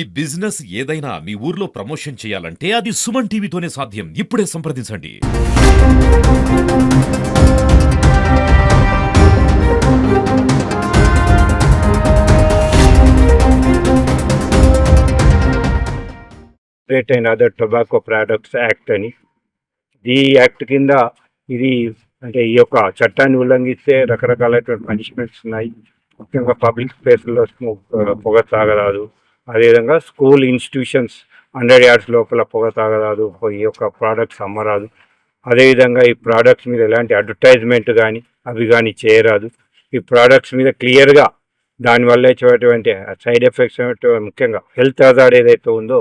ఈ బిజినెస్ ఏదైనా మీ ఊర్లో ప్రమోషన్ చేయాలంటే అది సుమన్ టీవీతోనే సాధ్యం. ఇప్పుడే సంప్రదించండి. Rate and other tobacco products act అని. ఈ యాక్ట్ కింద ఇది అంటే ఈ యొక్క చట్టాన్ని ఉల్లంఘిస్తే రకరకాలైనటువంటి పనిష్మెంట్స్ ఉన్నాయి. ముఖ్యంగా పబ్లిక్ ప్లేస్లో స్మోక్ పొగ తాగరాదు. అదేవిధంగా స్కూల్ ఇన్స్టిట్యూషన్స్ హండ్రెడ్ యార్డ్స్ లోపల పొగ తాగరాదు ఈ యొక్క ప్రోడక్ట్స్ అమ్మరాదు. అదేవిధంగా ఈ ప్రోడక్ట్స్ మీద ఎలాంటి అడ్వర్టైజ్మెంట్ కానీ అవి కానీ చేయరాదు. ఈ ప్రోడక్ట్స్ మీద క్లియర్గా దానివల్ల వచ్చేటువంటి సైడ్ ఎఫెక్ట్స్ ముఖ్యంగా హెల్త్ హజార్డ్ ఏదైతే ఉందో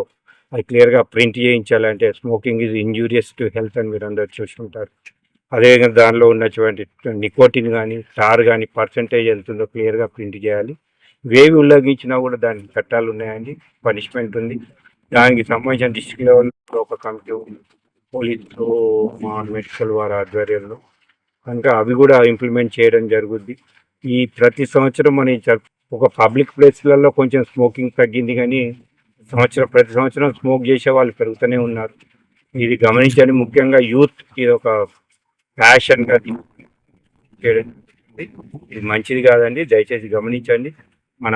అది క్లియర్గా print చేయించాలంటే smoking is injurious to health అని మీరు అందరు చూసుకుంటారు. అదేవిధంగా దానిలో ఉన్నటువంటి నికోటిన్ కానీ టార్ కానీ పర్సంటేజ్ ఎంత ఉందో క్లియర్గా ప్రింట్ చేయాలి. వేవి ఉల్లంఘించినా కూడా దానికి చట్టాలు ఉన్నాయండి. పనిష్మెంట్ ఉంది. దానికి సంబంధించిన డిస్ట్రిక్ట్ లెవెల్లో ఒక కమిటీ పోలీసులు మా మెడికల్ వారి ఆధ్వర్యంలో. కనుక అవి కూడా ఇంప్లిమెంట్ చేయడం జరుగుద్ది. ఈ ప్రతి సంవత్సరం మన ఒక పబ్లిక్ ప్లేస్లలో కొంచెం స్మోకింగ్ తగ్గింది కానీ సంవత్సరం ప్రతి సంవత్సరం స్మోక్ చేసే వాళ్ళు పెరుగుతూనే ఉన్నారు. ఇది గమనించండి. ముఖ్యంగా యూత్ ఇది ఒక ఫ్యాషన్గా చేయడం ఇది మంచిది కాదండి. దయచేసి గమనించండి. మన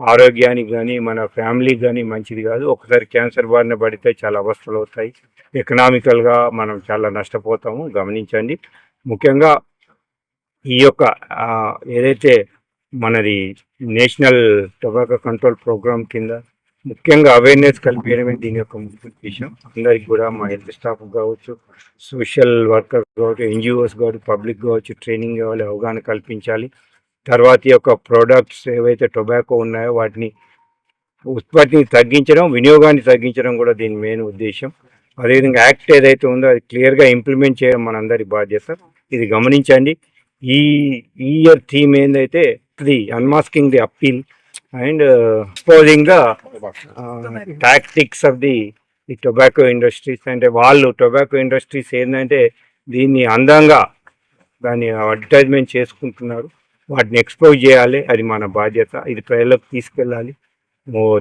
ఆరోగ్యానికి కానీ మన ఫ్యామిలీకి కానీ మంచిది కాదు. ఒకసారి క్యాన్సర్ బారిన పడితే చాలా అవస్థలు అవుతాయి ఎకనామికల్గా మనం చాలా నష్టపోతాము. గమనించండి. ముఖ్యంగా ఈ యొక్క ఏదైతే మనది నేషనల్ టొబాకో కంట్రోల్ ప్రోగ్రామ్ కింద ముఖ్యంగా అవేర్నెస్ కల్పించడమే దీని యొక్క ముఖ్య ఉద్దేశం. అందరికి కూడా మా హెల్త్ స్టాఫ్ కావచ్చు సోషల్ వర్కర్ కావచ్చు ఎన్జిఓస్ కావచ్చు పబ్లిక్ కావచ్చు ట్రైనింగ్ కావాలి అవగాహన కల్పించాలి. తర్వాత యొక్క ప్రోడక్ట్స్ ఏవైతే టొబాకో ఉన్నాయో వాటిని ఉత్పత్తిని తగ్గించడం వినియోగాన్ని తగ్గించడం కూడా దీని మెయిన్ ఉద్దేశం అదేవిధంగా యాక్ట్ ఏదైతే ఉందో అది క్లియర్గా ఇంప్లిమెంట్ చేయడం మనందరి బాధ్యత. ఇది గమనించండి. ఈ ఈ year theme ఏందైతే the unmasking the appeal and exposing the tactics of the the tobacco industries అంటే వాళ్ళు టొబాకో ఇండస్ట్రీస్ ఏంటంటే దీన్ని అందంగా దాన్ని అడ్వర్టైజ్మెంట్ చేసుకుంటున్నారు. వాటిని ఎక్స్పోజ్ చేయాలి. అది మన బాధ్యత. ఇది ప్రజలకు తీసుకెళ్ళాలి.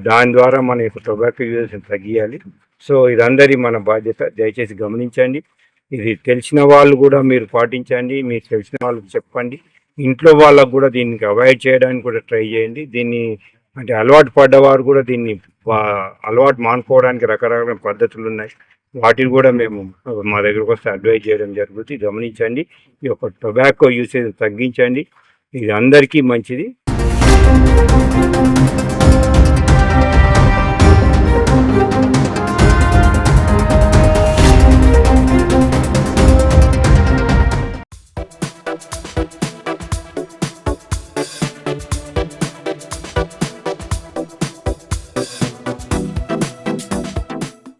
దాని ద్వారా మన యొక్క టొబాకో యూజ్ తగ్గియాలి. సో ఇదందరి మన బాధ్యత. దయచేసి గమనించండి. ఇది తెలిసిన వాళ్ళు కూడా మీరు పాటించండి. మీరు తెలిసిన వాళ్ళకి చెప్పండి. ఇంట్లో వాళ్ళకు కూడా దీనికి అవాయిడ్ చేయడానికి కూడా ట్రై చేయండి. దీన్ని అంటే అలవాటు పడ్డవారు కూడా దీన్ని అలవాటు మానుకోవడానికి రకరకాల పద్ధతులు ఉన్నాయి. వాటిని కూడా మేము మా దగ్గరకు వస్తే అడ్వైజ్ చేయడం జరుగుతుంది. గమనించండి. ఈ యొక్క టొబాకో యూసేజ్ తగ్గించండి. ఇది అందరికీ మంచిది.